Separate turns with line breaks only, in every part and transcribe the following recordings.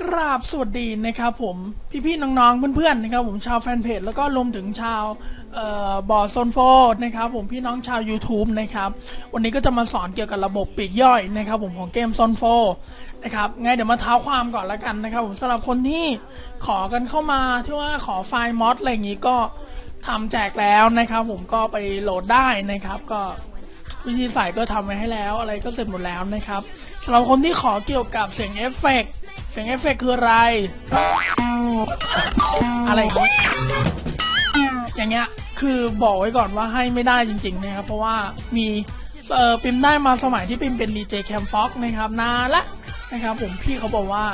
กราบสวัสดีนะครับผมพี่ๆน้องๆเพื่อนๆนะครับผมชาวแฟนเพจแล้วก็รวมถึงชาวออบอร์ดโซนโฟนะครับผมพี่น้องชาว YouTube นะครับวันนี้ก็จะมาสอนเกี่ยวกับระบบปีกย่อยนะครับผมของเกมโซนโฟนะครับไงเดี๋ยวมาเท้าความก่อนละกันนะครับผมสำหรับคนที่ขอกันเข้ามาที่ว่าขอไฟล์มอดอะไรอย่างนี้ก็ทำแจกแล้วนะครับผมก็ไปโหลดได้นะครับก็วิธีใส่ก็ทำไว้ให้แล้วอะไรก็เสร็จหมดแล้วนะครับสำหรับคนที่ขอเกี่ยวกับเสียงเอฟเฟกต์ เสียงเอฟเฟกต์คืออะไร อะไรอย่างนี้อย่างเงี้ยคือบอกไว้ก่อนว่าให้ไม่ได้จริงๆนะครับเพราะว่ามีเออปิมได้มาสมัยที่ปิมเป็นดีเจแคมฟ็อกนะครับนานละนะครับผมพี่เขาบอกว่า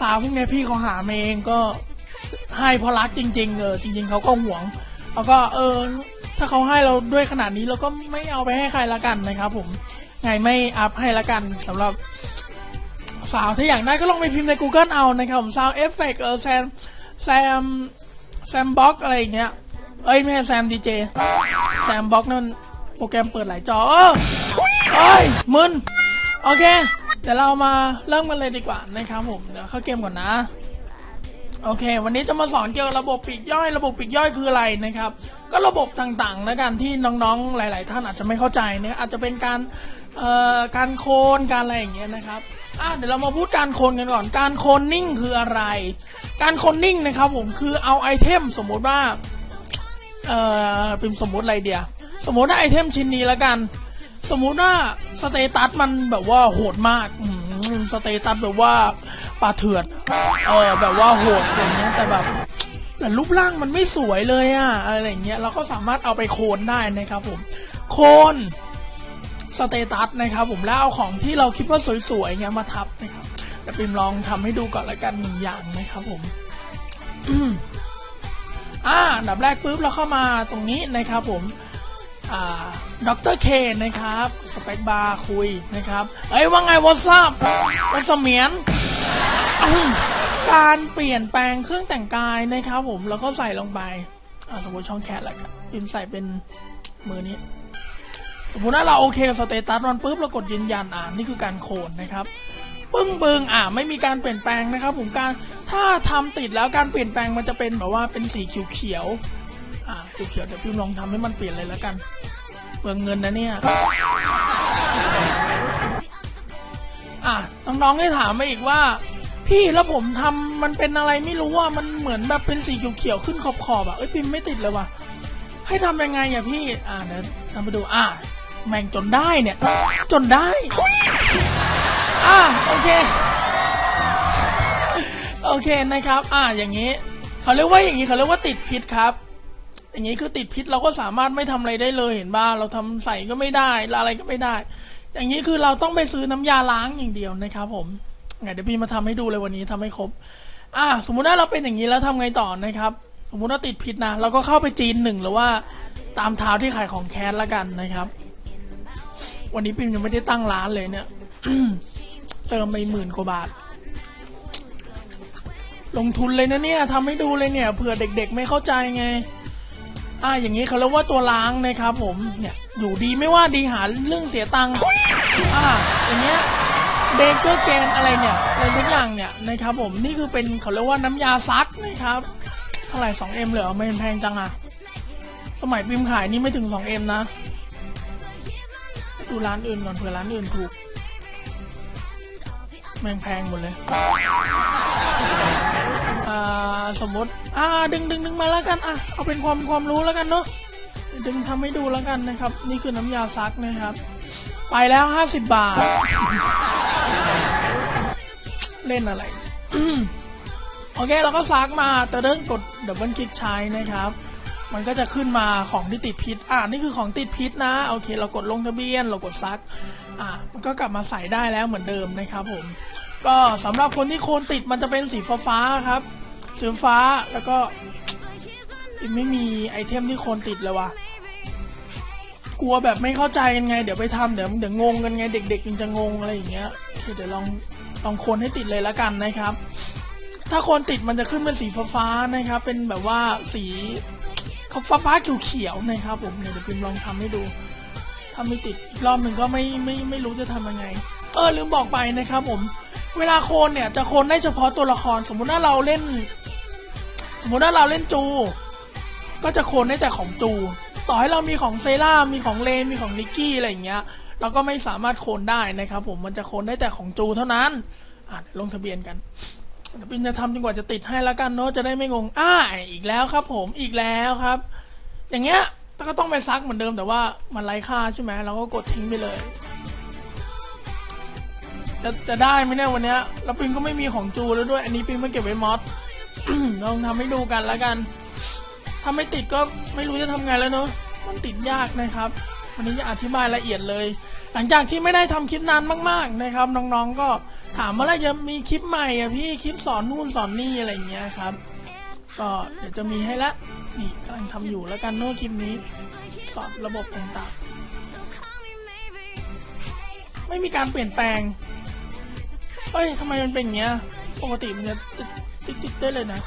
สาวพวกเนี้ยพี่เขาหามาเองก็ให้เพราะรักจริง ๆ เออจริง ๆเขาก็ห่วงแล้วก็เออถ้าเขาให้เราด้วยขนาดนี้เราก็ไม่เอาไปให้ใครละกันนะครับ ผมไงไม่อัพให้ละกันสำหรับ สาวถ้าอยากได้ก็ลองไปพิมพ์ใน Google เอานะครับผมซาวเอฟเฟกเออแซมแซมแซมบ็อกอะไรอย่างเงี้ยเอ้ยไม่ใช่แซมดีเจแซมบ็อกนั่นโปรแกรมเปิดหลายจอเออเอ้ยมึนโอเค เดี๋ยวเรามาเริ่มกันเลยดีกว่านะครับผมเดี๋ยวเข้าเกมก่อนนะโอเค วันนี้จะมาสอนเกี่ยวกับระบบปีกย่อย ระบบปีกย่อยคืออะไรนะครับ ก็ระบบต่างๆนะกันที่น้องๆหลาย ๆ ท่านอาจจะไม่เข้าใจเนี่ยอาจจะเป็นการเอ่อการโคนการอะไรอย่างเงี้ยนะครับ อะเดี๋ยวเรามาพูดการโคนกันก่อน การโคนนิ่งคืออะไร การโคนนิ่งนะครับผมคือเอาไอเทมสมมติว่า เอ่อเป็นสมมติอะไรเดียสมมติว่าไอเทมชิ้นนี้แล้วกัน สมมุติว่าสเตตัสมันแบบว่าโหดมากอืมสเตตัสแบบว่าปลาเถื่อนเออแบบว่าโหดอะไรเงี้ยแต่แบบแต่รูปร่างมันไม่สวยเลยอะอะไรอย่างเงี้ยเราก็สามารถเอาไปโคนได้นะครับผม โคน สเตตัสนะครับผมแล้วเอาของที่เราคิดว่าสวยๆเงี้ยมาทับนะครับแต่ปิมลองทำให้ดูก่อนละกันหนึ่งอย่างนะครับผมอ่าดับแรกปุ๊บเราเข้ามาตรงนี้นะครับผมอ่าดรเคนะครับสเปคบาร์คุยนะครับเอ้ยว่าไงวอทซับวัสเมียนการเปลี่ยนแปลงเครื่องแต่งกายนะครับผมแล้วก็ใส่ลงไป สมมติช่องแคทแล้วกันพิมใส่เป็นมือนี้ สมมติว่าเราโอเคกับสเตตัสมันปุ๊บเรากดยืนยันอ่านี่คือการโคนนะครับปึ้งปึงอ่าไม่มีการเปลี่ยนแปลงนะครับ ผมการถ้าทำติดแล้วการเปลี่ยนแปลงมันจะเป็นแบบว่าเป็นสีเขียวๆอ่าเขียวๆเดี๋ยวพิมลองทำให้มันเปลี่ยนเลยแล้วกันเปลืองเงินนะเนี่ยอะน้องๆให้ถามมาอีกว่า พี่แล้วผมทำมันเป็นอะไรไม่รู้อะมันเหมือนแบบเป็นสีเขียวๆขึ้นขอบๆอะเอ้ยพิมพ์ไม่ติดเลยว่ะให้ทำยังไงอะพี่ อ่าเดี๋ยวทำไปดู อ่า แม่งจนได้เนี่ย จนได้ อ่าโอเค โอเคนะครับ อ่าอย่างนี้เขาเรียกว่าอย่างนี้เขาเรียกว่าติดพิษครับ อย่างนี้คือติดพิษเราก็สามารถไม่ทำอะไรได้เลยเห็นบ้าเราทำใส่ก็ไม่ได้อะไรก็ไม่ได้ อย่างนี้คือเราต้องไปซื้อน้ำยาล้างอย่างเดียวนะครับผมไงเดี๋ยวพี่มาทำให้ดูเลยวันนี้ทำให้ครบ อ่า สมมุติว่าเราเป็นอย่างนี้แล้วทำไงต่อนะครับ สมมุติว่าติดพิษนะ เราก็เข้าไปจีนหนึ่งหรือว่าตามเท้าที่ขายของแคสละกันนะครับ วันนี้พิมยังไม่ได้ตั้งร้านเลยเนี่ย เติมไปหมื่นกว่าบาท ลงทุนเลยนะเนี่ยทำให้ดูเลยเนี่ยเผื่อเด็กๆ ไม่เข้าใจไง อ่าอย่างนี้เขาเรียกว่าตัวล้างนะครับ ผมเนี่ย อยู่ดีไม่ว่าดีหาเรื่องเสียตังค์อ่าอย่างเงี้ยเบเกอร์แกนอะไรเนี่ยอะไรทุกอย่างเนี่ยนะครับ ผมนี่คือเป็นเขาเรียกว่าน้ำยาซักนะครับเท่าไหร่ 2M เลยเหรอไม่แพงจังอะสมัยพิมพ์ขายนี่ไม่ถึง 2M นะ ดูร้านอื่นก่อนเผื่อร้านอื่นถูก แม่งแพงหมดเลยอ่าสมมติอ่าดึงดึงดึงมาแล้วกันอะเอาเป็นความความรู้แล้วกันเนาะดึงทำให้ดูแล้วกันนะครับ นี่คือน้ำยาซักนะครับ ไปแล้วห้าสิบบาท เล่นอะไรโอเคเราก็ซักมาแต่เริ่มกดดับเบิลคลิกใช้นะครับ มันก็จะขึ้นมาของที่ติดพิษ อ่านี่คือของติดพิษนะ โอเค เรากดลงทะเบียน เรากดซัก อ่ามันก็กลับมาใส่ได้แล้วเหมือนเดิมนะครับผม ก็สำหรับคนที่โคนติดมันจะเป็นสีฟ้าครับ สีฟ้า แล้วก็ไม่มีไอเทมที่โคนติดเลยว่ะกลัวแบบไม่เข้าใจกันไง เดี๋ยวไปทำเดี๋ยวเดี๋ยวงงกันไง เด็กๆมันจะงงอะไรอย่างเงี้ยเดี๋ยวลองลองโคนให้ติดเลยล้วกันนะครับ ถ้าโคนติดมันจะขึ้นเป็นสีฟ้าๆนะครับ เป็นแบบว่าสี เขาฟ้าๆเขียวๆนะครับผมเนี่ยเดี๋ยวพิมพ์ลองทำให้ดูถ้าไม่ติดอีกรอบหนึ่งก็ไม่ไม่ไม่รู้จะทำยังไง เออลืมบอกไปนะครับผม เวลาโคนเนี่ยจะโคนได้เฉพาะตัวละคร สมมุติว่าเราเล่น สมมุติว่าเราเล่นจู ก็จะโคนได้แต่ของจู ต่อให้เรามีของเซรามีของเลนมีของนิกกี้อะไรอย่างเงี้ยเราก็ไม่สามารถโคนได้นะครับผมมันจะโคนได้แต่ของจูเท่านั้น อะลงทะเบียนกัน ทะเบียนจะทำจนกว่าจะติดให้แล้วกันเนาะจะได้ไม่งงอ่าอีกแล้วครับ ผมอีกแล้วครับ อย่างเงี้ยก็ต้องไปซักเหมือนเดิมแต่ว่ามันไร้ค่าใช่ไหมเราก็กดทิ้งไปเลย จะจะได้ไหมเนี่ยวันเนี้ยแล้วปิงก็ไม่มีของจูแล้วด้วย อันนี้ปิงไม่เก็บไว้มอสลองทำให้ดูกันแล้วกันถ้าไม่ติดก็ไม่รู้จะทำไงแล้วเนอะมันติดยากนะครับ วันนี้จะอธิบายละเอียดเลย หลังจากที่ไม่ได้ทำคลิปนานมาก ๆนะครับ น้องๆก็ ถามว่าอะไรจะมีคลิปใหม่อะพี่คลิปสอนนู่นสอนนี่อะไรอย่างเงี้ยครับ ก็เดี๋ยวจะมีให้ละนี่กำลังทำอยู่แล้วกันเนอะคลิปนี้ สอนระบบต่างๆ ไม่มีการเปลี่ยนแปลงเฮ้ยทำไมมันเป็นอย่างเงี้ยปกติมันจะติ๊กๆได้เลยนะ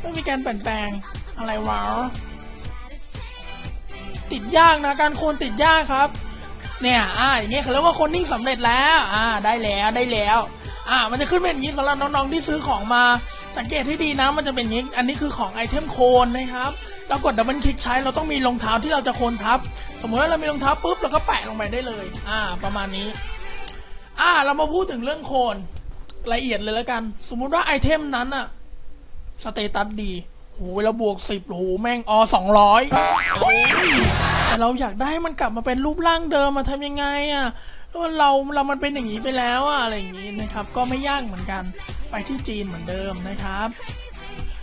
ไม่มีการเปลี่ยนแปลงอะไรวะติดยากนะการโคนติดยากครับ เนี่ยอ่าอย่างเงี้ยเขาเรียกว่าคนนิ่งสำเร็จแล้วอ่าได้แล้วได้แล้วอ่ามันจะขึ้นเป็นอย่างนี้สำหรับน้องๆที่ซื้อของมาสังเกตให้ดีนะมันจะเป็นอย่างนี้อันนี้คือของไอเทมโคนนะครับเรากดดับเบิลคลิกใช้เราต้องมีรองเท้าที่เราจะโคนทับ สมมติว่าเรามีรองเท้าปุ๊บเราก็แปะลงไปได้เลย อ่า ประมาณนี้ อ่า เรามาพูดถึงเรื่องโคนละเอียดเลยแล้วกัน สมมุติว่าไอเทมนั้นอะสเตตัสดีโหเวลาบวกสิบโหแม่งอสองร้อย แต่เราอยากได้ให้มันกลับมาเป็นรูปร่างเดิมมาทำยังไงอะเราเราเรามันเป็นอย่างนี้ไปแล้วอะอะไรอย่างนี้นะครับ ก็ไม่ยากเหมือนกันไปที่จีนเหมือนเดิมนะครับ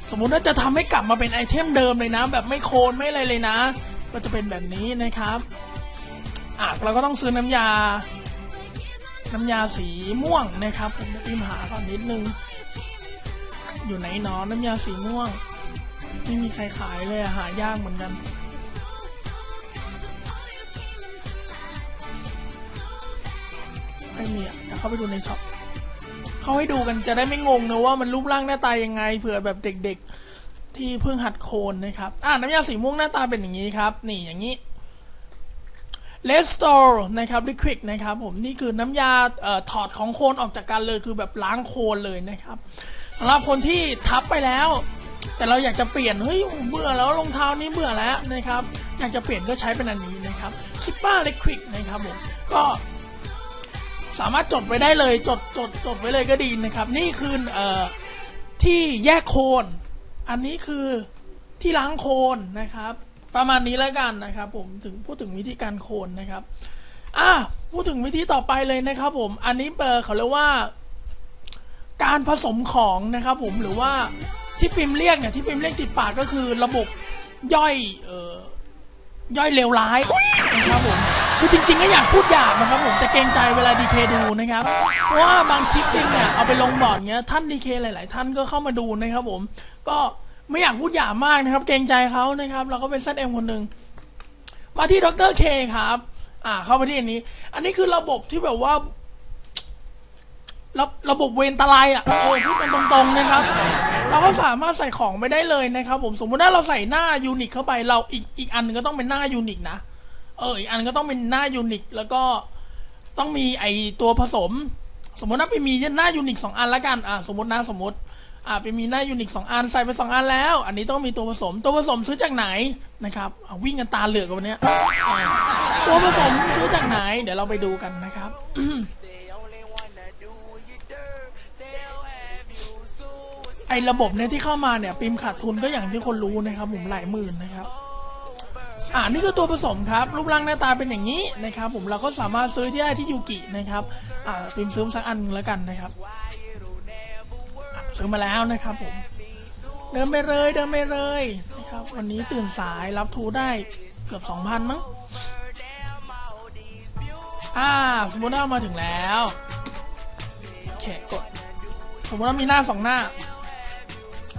สมมุติว่าจะทำให้กลับมาเป็นไอเทมเดิมเลยนะ แบบไม่โคลนไม่อะไรเลยนะ ก็จะเป็นแบบนี้นะครับอะเราก็ต้องซื้อน้ำยา น้ำยาสีม่วงนะครับผมจะพิมพ์หาก่อนนิดนึง อยู่ไหนหนอน้ำยาสีม่วงไม่มีใครขายเลยอะหายากเหมือนกัน ไม่มีอะเดี๋ยวเข้าไปดูในช็อปเขาให้ดูกันจะได้ไม่งงนะว่ามันรูปร่างหน้าตายังไงเผื่อแบบเด็ก ๆ ที่เพิ่งหัดโคนนะครับอ่าน้ำยาสีม่วงหน้าตาเป็นอย่างนี้ครับ นี่อย่างนี้เลสโตรนะครับลิควิดนะครับผมนี่คือน้ำยาออถอดของโคนออกจากกันเลยคือแบบล้างโคนเลยนะครับสำหรับคนที่ทับไปแล้ว แต่เราอยากจะเปลี่ยนเฮ้ยเบื่อแล้วรองเท้านี้เบื่อแล้วนะครับอยากจะเปลี่ยนก็ใช้เป็นอันนี้นะครับซิปป้าลิควิดนะครับผมก็ สามารถจดไว้ได้เลยจดจดจดไว้เลยก็ดีนะครับ นี่คือเอ่อที่แยกโคน อันนี้คือที่ล้างโคนนะครับ ประมาณนี้แล้วกันนะครับ ผมถึงพูดถึงวิธีการโคนนะครับอะพูดถึงวิธีต่อไปเลยนะครับ ผมอันนี้เอเขาเรียกว่า การผสมของนะครับ ผมหรือว่าที่พิมพ์เรียกเนี่ยที่พิมพ์เรียกติดปากก็คือระบบย่อยเอ่อย่อยเลวร้ายนะครับผม คือจริงๆก็อยากพูดหยาบนะครับผมแต่เกรงใจเวลาดีเคดูนะครับเพราะว่าบางคลิปพิมพ์เนี่ยเอาไปลงบอร์ดเงี้ยท่านดีเคหลาย ๆ ท่านก็เข้ามาดูนะครับผมก็ไม่อยากพูดหยาบมากนะครับ เกรงใจเขานะครับ เราก็เป็นเซตเอ็มคนหนึ่งมาที่ดรเคครับ อ่า เข้าไปที่อันนี้ อันนี้คือระบบที่แบบว่า ระระบบเวนตะไลอะเออพูดกันตรงๆนะครับ เราก็สามารถใส่ของไปได้เลยนะครับ ผมสมมติว่าเราใส่หน้ายูนิคเข้าไปเราอีกอีกอันหนึงก็ต้องเป็นหน้ายูนิคนะ เอออีกอันก็ต้องเป็นหน้ายูนิคแล้วก็ต้องมีไอตัวผสม สมมติว่าไปมีหน้ายูนิคสองอันละกันอ่าสมมตินะสมมติอ่าไปมีหน้ายูนิคสองอันใส่ไปสองอันแล้ว อันนี้ต้องมีตัวผสม ตัวผสมซื้อจากไหนนะครับอ่าวิ่งกันตาเหลือกกันวันเนี้ยอ่าตัวผสมซื้อจากไหน เดี๋ยวเราไปดูกันนะครับ ไอ้ระบบเนี่ยที่เข้ามาเนี่ยปิมขาดทุนก็อย่างที่คนรู้นะครับผมหลายหมื่นนะครับ อ่านี่คือตัวผสมครับ รูปร่างหน้าตาเป็นอย่างนี้นะครับ ผมเราก็สามารถซื้อที่ได้ที่ยูกินะครับอ่าปิมพ์ซื้อสักอันแล้วกันนะครับซื้อมาแล้วนะครับผมเดินไปเลยเดินไปเลยนะครับวันนี้ตื่นสายรับทูได้เกือบสองพันมั้งอ่าสมมติว่ามาถึงแล้วโอเคกดสมมติว่ามีหน้าสองหน้า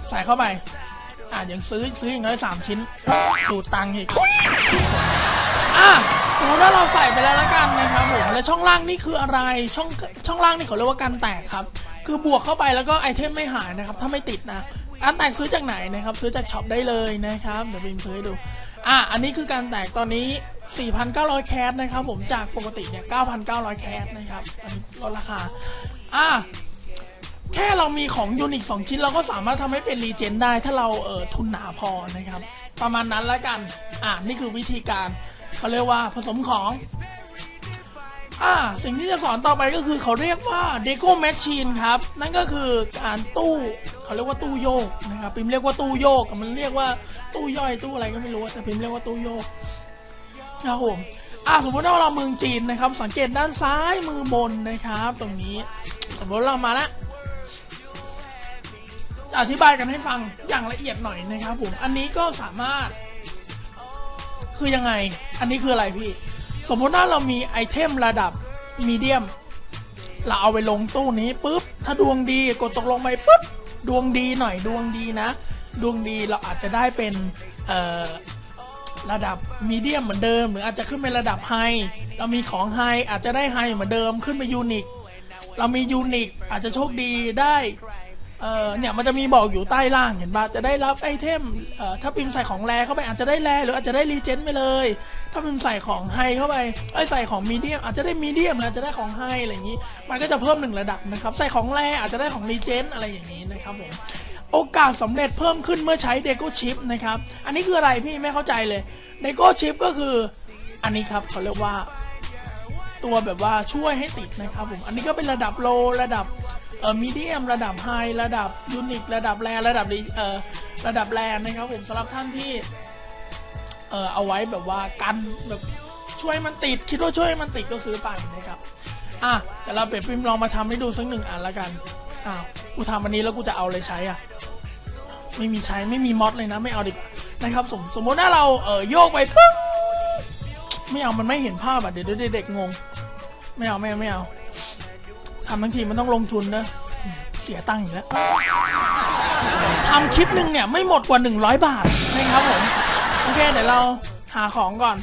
ใส่เข้าไป อ่ายังซื้อซื้ออย่างน้อยสามชิ้น ดูดตังค์อีก อะสมมติว่าเราใส่ไปแล้วละกันนะครับผมและช่องล่างนี่คืออะไรช่องช่องล่างนี่เขาเรียกว่าการแตกครับ คือบวกเข้าไปแล้วก็ไอเทมไม่หายนะครับ ถ้าไม่ติดนะการแตกซื้อจากไหนนะครับ ซื้อจากช็อปได้เลยนะครับเดี๋ยวบิมซื้อให้ดูอะอันนี้คือการแตกตอนนี้ 4,900 แคสนะครับผมจากปกติเนี่ย 9,900 แคสนะครับอันนี้ลดราคาอะแค่เรามีของยูนิคสองชิ้นเราก็สามารถทำให้เป็นรีเจนได้ ถ้าเราเออทุนหนาพอนะครับ ประมาณนั้นแล้วกัน อ่านี่คือวิธีการเขาเรียกว่าผสมของ อ่า สิ่งที่จะสอนต่อไปก็คือเขาเรียกว่า Deco Machine ครับ นั่นก็คือการตู้เขาเรียกว่าตู้โยกนะครับ พิมพ์เรียกว่าตู้โยก มันเรียกว่าตู้ย่อยตู้อะไรก็ไม่รู้แต่พิมพ์เรียกว่าตู้โยกนะครับผมอ่าสมมติว่าเราเมืองจีนนะครับ สังเกตด้านซ้ายมือบนนะครับ ตรงนี้ สมมติเรามาแล้วจะ อธิบายกันให้ฟังอย่างละเอียดหน่อยนะครับผม อันนี้ก็สามารถ คือยังไง อันนี้คืออะไรพี่ สมมติว่าเรามีไอเทมระดับมีเดียม เราเอาไปลงตู้นี้ปุ๊บ ถ้าดวงดีกดตกลงไปปุ๊บ ดวงดีหน่อยดวงดีนะ ดวงดีเราอาจจะได้เป็นระดับมีเดียมเหมือนเดิม หรืออาจจะขึ้นเป็นระดับไฮ เรามีของไฮอาจจะได้ไฮเหมือนเดิมขึ้นไปยูนิค เรามียูนิคอาจจะโชคดีได้ เออเนี่ยมันจะมีบอกอยู่ใต้ล่างเห็นปะจะได้รับไอเทมเอ่อถ้าพิมพ์ใส่ของแรเข้าไปอาจจะได้แรหรืออาจจะได้รีเจนไปเลย ถ้าพิมพ์ใส่ของไฮเข้าไปไอยใส่ของมีเดียมอาจจะได้มีเดียมอาจจะได้ของไฮอะไรอย่างนี้ มันก็จะเพิ่มหนึ่งระดับนะครับใส่ของแรอาจจะได้ของรีเจนอะไรอย่างนี้นะครับผมโอกาสสำเร็จเพิ่มขึ้นเมื่อใช้เดโก้ชิปนะครับอันนี้คืออะไรพี่ไม่เข้าใจเลยเดโก้ชิปก็คืออันนี้ครับเขาเรียกว่าตัวแบบว่าช่วยให้ติดนะครับผม อันนี้ก็เป็นระดับโลระดับ เอ่อมีเดียมระดับไฮระดับยูนิคระดับแรระดับเอ่อระดับแรนะครับผมสำหรับท่านที่เอ่อเอาไว้แบบว่ากันแบบช่วยมันติด คิดว่าช่วยมันติดก็ซื้อไปนะครับอะแต่เราเปรียบพิมพ์ลองมาทำให้ดูสักหนึ่งอันละกันอ้าวกูทำอันนี้แล้วกูจะเอาอะไรใช้อะไม่มีใช้ไม่มีมอดเลยนะไม่เอาดีกว่านะครับสมสมมติถ้าเราเอ่อโยกไปปึ้งไม่เอามันไม่เห็นภาพอะเดี๋ยวเด็กๆงง ไม่เอาไม่เอาไม่เอา ทำทั้งทีมันต้องลงทุนนะเสียตังค์อีกแล้วทำคลิปหนึ่งเนี่ยไม่หมดกว่า 100 บาทนะครับผมโอเคเดี๋ยวเราหาของก่อน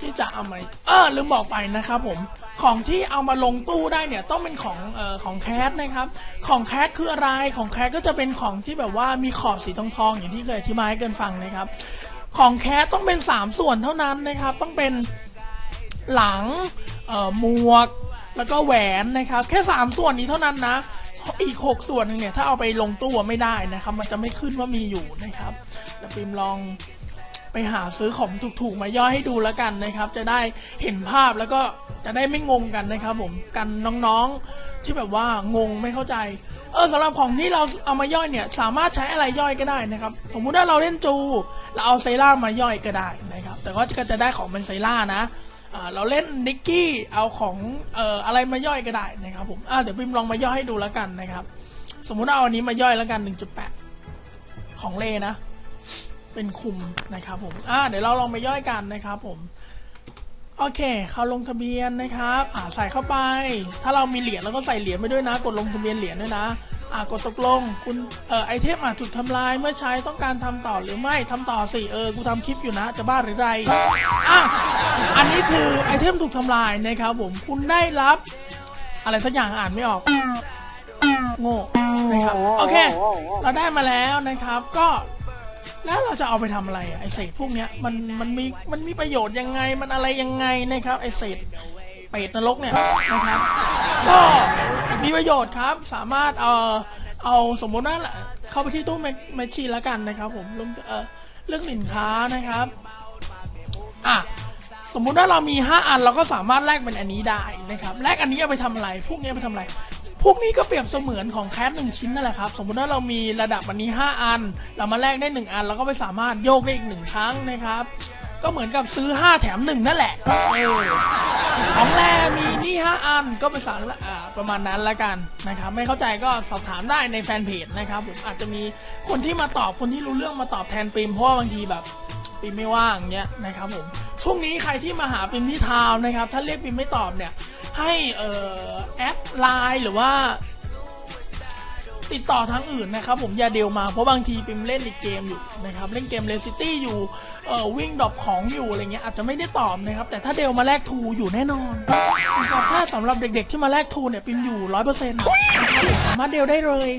ที่จะเอามาเออลืมบอกไปนะครับผมของที่เอามาลงตู้ได้เนี่ยต้องเป็นของเอ่อของแคสนะครับ ของแคสคืออะไรของแคสก็จะเป็นของที่แบบว่ามีขอบสีทองๆอย่างที่เคยอธิบายให้เกินฟังนะครับ ของแคสต้องเป็น 3 ส่วนเท่านั้นนะครับ ต้องเป็นหลังเอ่อหมวก แล้วก็แหวนนะครับแค่ 3 ส่วนนี้เท่านั้นนะ อีก 6 ส่วนหนึงเนี่ยถ้าเอาไปลงตู้ไม่ได้นะครับ มันจะไม่ขึ้นว่ามีอยู่นะครับเดี๋ยวปิมลองไปหาซื้อของถูกๆ มาย่อยให้ดูแล้วกันนะครับ จะได้เห็นภาพแล้วก็จะได้ไม่งงกันนะครับ ผมกันน้องๆที่แบบว่างงไม่เข้าใจ เออสำหรับของที่เราเอามาย่อยเนี่ย สามารถใช้อะไรย่อยก็ได้นะครับ สมมุติว่าเราเล่นจู เราเอาไซร่ามาย่อยก็ได้นะครับ แต่ก็จะได้ของเป็นไซร่านะ เราเล่นนิกกี้เอาของเอ่ออะไรมาย่อยก็ได้นะครับผมอ่าเดี๋ยวพิมลองมาย่อยให้ดูแล้วกันนะครับ สมมุติเอาอันนี้มาย่อยแล้วกัน 1.8 ของเลนะ เป็นคุมนะครับผมอ่าเดี๋ยวเราลองมาย่อยกันนะครับผม โอเค เขาลงทะเบียนนะครับอ่าใส่เข้าไป ถ้าเรามีเหรียญเราก็ใส่เหรียญไปด้วยนะ กดลงทะเบียนเหรียญด้วยนะอ่ากดตกลง คุณ เอ่อ ไอเทมอาจถูกทำลาย เมื่อใช้ต้องการทำต่อหรือไม่ ทำต่อสิ เออ กูทำคลิปอยู่นะ จะบ้าหรือไร อะ อันนี้คือไอเทมถูกทำลายนะครับผม คุณได้รับ อะไรสักอย่างอ่านไม่ออก โง่ นะครับ โอเค เราได้มาแล้วนะครับ ก็ แล้วเราจะเอาไปทำอะไรไอเศษพวกเนี้ยมันมันมีมันมีประโยชน์ยังไงมันอะไรยังไงนะครับ ไอเศษเปรตนรกเนี่ยนะครับก็มีประโยชน์ครับสามารถเอ่อเอาสมมติว่าเข้าไปที่ตู้แมชชีนแล้วกันนะครับ ผมลงเอ่อเลือกสินค้านะครับอะสมมุติว่าเรามี 5 อันเราก็สามารถแลกเป็นอันนี้ได้นะครับแลกอันนี้เอาไปทำอะไร พวกนี้ไปทำอะไร พวกนี้ก็เปรียบเสมือนของแคสหนึ่งชิ้นนั่นแหละครับ สมมุติว่าเรามีระดับอันนี้ 5 อัน เรามาแลกได้ 1 อัน เราก็ไปสามารถโยกได้อีกหนึ่งครั้งนะครับ ก็เหมือนกับซื้อ 5 แถม 1 นั่นแหละของแรมีนี่ 5 อันก็ไปสั่งประมาณนั้นละกันนะครับ ไม่เข้าใจก็สอบถามได้ในแฟนเพจนะครับผมอาจจะมีคนที่มาตอบคนที่รู้เรื่องมาตอบแทนปิมเพราะว่าบางทีแบบปิมไม่ว่างเงี้ยนะครับผมช่วงนี้ใครที่มาหาปิมที่ทาวน์นะครับ ถ้าเรียกปิมไม่ตอบเนี่ย ให้เอ่อแอดไลน์หรือว่าติดต่อทางอื่นนะครับผมอย่าเดวมาเพราะบางทีปิมเล่นอีกเกมอยู่นะครับเล่นเกมเลซิตี้อยู่เอ่อวิ่งดรอปของอยู่อะไรเงี้ยอาจจะไม่ได้ตอบนะครับแต่ถ้าเดวมาแลกทูอยู่แน่นอนนะครับถ้าสำหรับเด็กๆที่มาแลกทูเนี่ยปิมอยู่ร้อยเปอร์เซ็นต์สามารถเดวได้เลย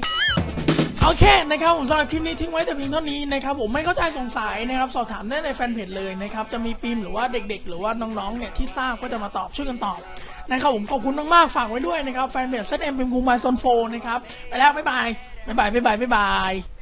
โอเคนะครับผมสำหรับคลิปนี้ทิ้งไว้แต่เพียงเท่านี้นะครับผมไม่เข้าใจสงสัยนะครับสอบถามได้ในแฟนเพจเลยนะครับจะมีปิมหรือว่าเด็กๆ หรือว่าน้องๆเนี่ยที่ทราบก็จะมาตอบช่วยกันตอบ นะครับผมขอบคุณมากๆฝากไว้ด้วยนะครับแฟนเพจเซตเอ็มปิมคุงบายโซนโฟนะครับไปแล้วบ๊ายบายบ๊ายบายบ๊ายบายบ๊ายบาย